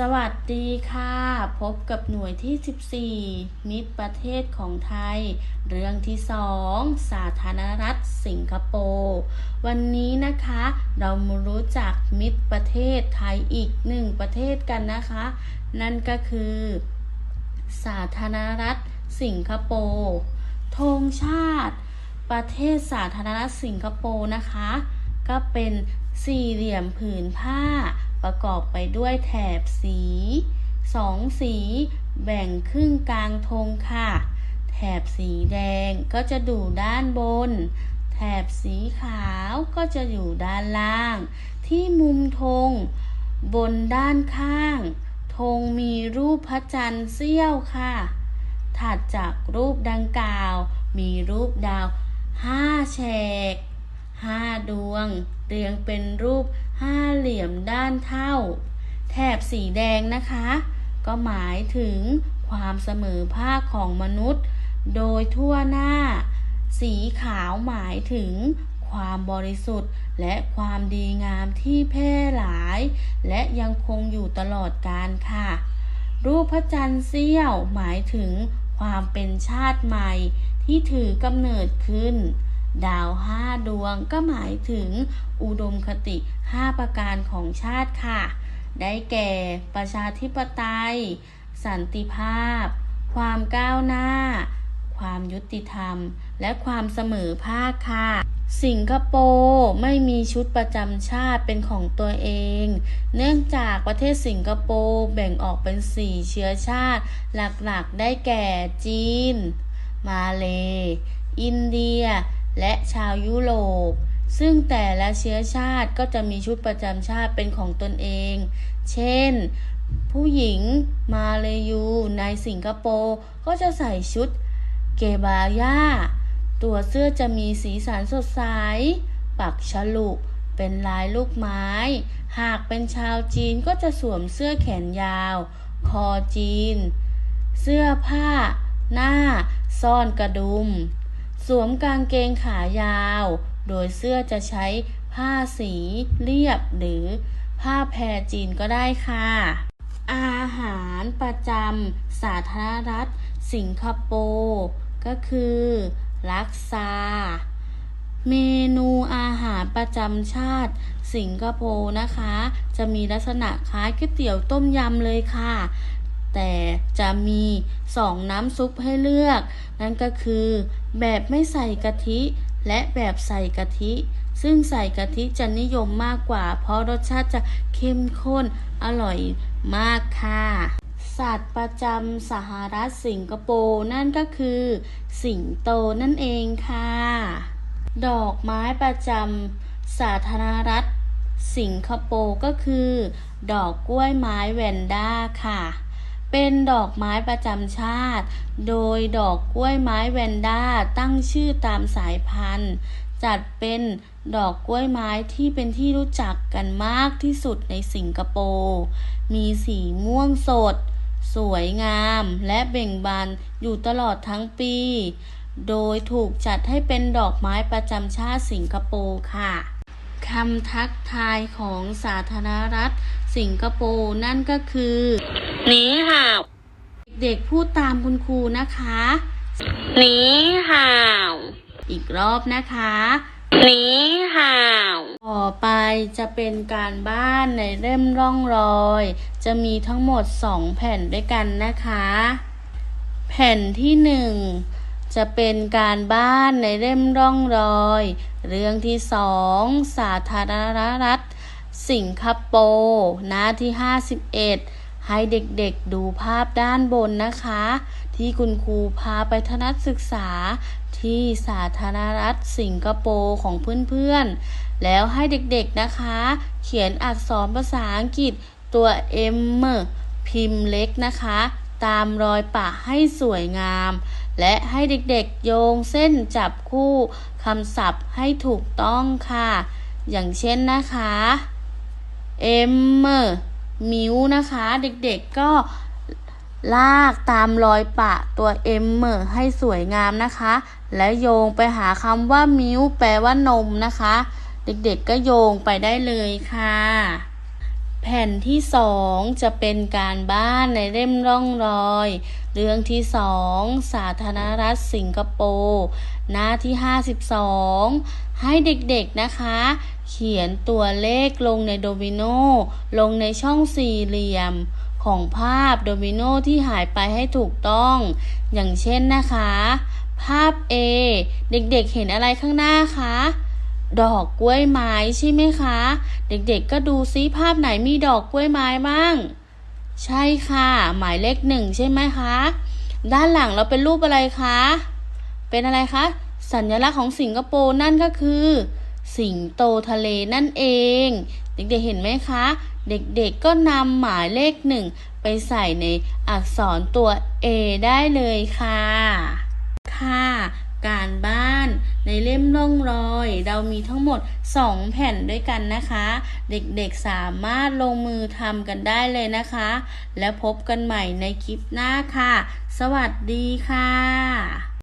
สวัสดีค่ะ พบกับหน่วยที่ 14 มิตรประเทศของไทย เรื่องที่ 2 สาธารณรัฐสิงคโปร์ วันนี้นะคะ เรามารู้จักมิตรประเทศไทยอีกหนึ่งประเทศกันนะคะ นั่นก็คือ สาธารณรัฐสิงคโปร์ธงชาติ ประเทศสาธารณรัฐสิงคโปร์นะคะ ก็เป็นสี่เหลี่ยมผืนผ้า ประกอบไปด้วยแถบสีสองสีแบ่งครึ่งกลางธงค่ะ แถบสีแดงก็จะอยู่ด้านบน แถบสีขาวก็จะอยู่ด้านล่าง ที่มุมธงบนด้านข้างธงมีรูปพระจันทร์เสี้ยวค่ะ ถัดจากรูปดังกล่าว มีรูปดาวห้าแฉกห้าดวง เรียงเป็นรูป ห้าเหลี่ยมด้านเท่า แถบสีแดงนะคะ ก็หมายถึงความเสมอภาคของมนุษย์ โดยทั่วหน้า สีขาวหมายถึงความบริสุทธิ์และความดีงามที่แพร่หลาย และยังคงอยู่ตลอดกาลค่ะ รูปพระจันทร์เสี้ยวหมายถึงความเป็นชาติใหม่ที่ถือกำเนิดขึ้น ดาวห้าดวงก็หมายถึงอุดมคติห้าประการของชาติค่ะ ได้แก่ประชาธิปไตย สันติภาพ ความก้าวหน้า ความยุติธรรม และความเสมอภาคค่ะ สิงคโปร์ไม่มีชุดประจำชาติเป็นของตัวเอง เนื่องจากประเทศสิงคโปร์แบ่งออกเป็นสี่เชื้อชาติ หลักๆ ได้แก่จีน มาเลย์อินเดีย และชาวยุโรป ซึ่งแต่ละเชื้อชาติก็จะมีชุดประจำชาติเป็นของตนเอง เช่น ผู้หญิงมาเลยูในสิงคโปร์ก็จะใส่ชุดเกบาย่า ตัวเสื้อจะมีสีสันสดใส ปักฉลุเป็นลายลูกไม้ หากเป็นชาวจีนก็จะสวมเสื้อแขนยาว คอจีน เสื้อผ้า หน้า ซ่อนกระดุม สวมกางเกงขายาว โดยเสื้อจะใช้ผ้าสีเรียบหรือผ้าแพรจีนก็ได้ค่ะ อาหารประจำสาธารณรัฐ สิงคโปร์ก็คือลักซา เมนูอาหารประจำชาติ สิงคโปร์นะคะ จะมีลักษณะคล้ายก๋วยเตี๋ยวต้มยำเลยค่ะ แต่จะมีสองน้ำซุปให้เลือก นั่นก็คือแบบไม่ใส่กะทิ และแบบใส่กะทิ ซึ่งใส่กะทิจะนิยมมากกว่า เพราะรสชาติจะเข้มข้นอร่อยมากค่ะ สัตว์ประจำสหรัฐสิงคโปร์นั่นก็คือ สิงโตนั่นเองค่ะ ดอกไม้ประจำสาธารณรัฐสิงคโปร์ก็คือ ดอกกล้วยไม้แวนด้าค่ะ เป็นดอกไม้ประจำชาติ โดยดอกกล้วยไม้แวนด้าตั้งชื่อตามสายพันธุ์ จัดเป็นดอกกล้วยไม้ที่เป็นที่รู้จักกันมากที่สุดในสิงคโปร์ มีสีม่วงสด สวยงามและเบ่งบานอยู่ตลอดทั้งปี โดยถูกจัดให้เป็นดอกไม้ประจำชาติสิงคโปร์ค่ะคำทักทายของสาธารณรัฐสิงคโปร์นั่นก็คือ นีห่าว เด็กๆพูดตามคุณครูนะคะหนีห่าว อีกรอบนะคะหนีห่าว ต่อไปจะเป็นการบ้านในเล่มร่องรอย จะมีทั้งหมดสองแผ่นด้วยกันนะคะ แผ่นที่หนึ่งจะเป็นการบ้านในเล่มร่องรอย เรื่องที่สองสาธารณรัฐ สิงคโปร์หน้าที่51 ให้เด็กๆดูภาพด้านบนนะคะ ที่คุณครูพาไปทนัดศึกษาที่สาธารณรัฐสิงคโปร์ของเพื่อนๆ แล้วให้เด็กๆนะคะ เขียนอักษรภาษาอังกฤษตัว M พิมพ์เล็กนะคะ ตามรอยปะให้สวยงาม และให้เด็กๆโยงเส้นจับคู่คำศัพท์ให้ถูกต้องค่ะ อย่างเช่นนะคะเอ็ มมิวนะคะ เด็กๆก็ลากตามรอยปะตัวเอ็มเมอให้สวยงามนะคะ และโยงไปหาคำว่ามิวแปลว่านมนะคะ เด็กๆก็โยงไปได้เลยค่ะ แผ่นที่สองจะเป็นการบ้านในเล่มร่องรอย เรื่องที่สองสาธารณรัฐสิงคโปร์หน้าที่ 52 ให้เด็กๆนะคะ เขียนตัวเลขลงในโดมิโนลงในช่องสี่เหลี่ยมของภาพโดมิโนที่หายไปให้ถูกต้อง อย่างเช่นนะคะ ภาพ A เด็กๆเห็นอะไรข้างหน้าคะ ดอกกล้วยไม้ใช่ไหมคะ เด็กๆก็ดูซิภาพไหนมีดอกกล้วยไม้บ้าง ใช่ค่ะ หมายเลขหนึ่งใช่ไหมคะ ด้านหลังเราเป็นรูปอะไรคะ เป็นอะไรคะ สัญลักษณ์ของสิงคโปร์นั่นก็คือ สิงโตทะเลนั่นเอง เด็กๆเห็นไหมคะ เด็กๆก็นำหมายเลขหนึ่งไปใส่ในอักษรตัว A ได้เลยค่ะ ค่ะ การบ้านในเล่มร่องรอย เรามีทั้งหมด 2 แผ่นด้วยกันนะคะ เด็กๆสามารถลงมือทำกันได้เลยนะคะ แล้วพบกันใหม่ในคลิปหน้าค่ะ สวัสดีค่ะ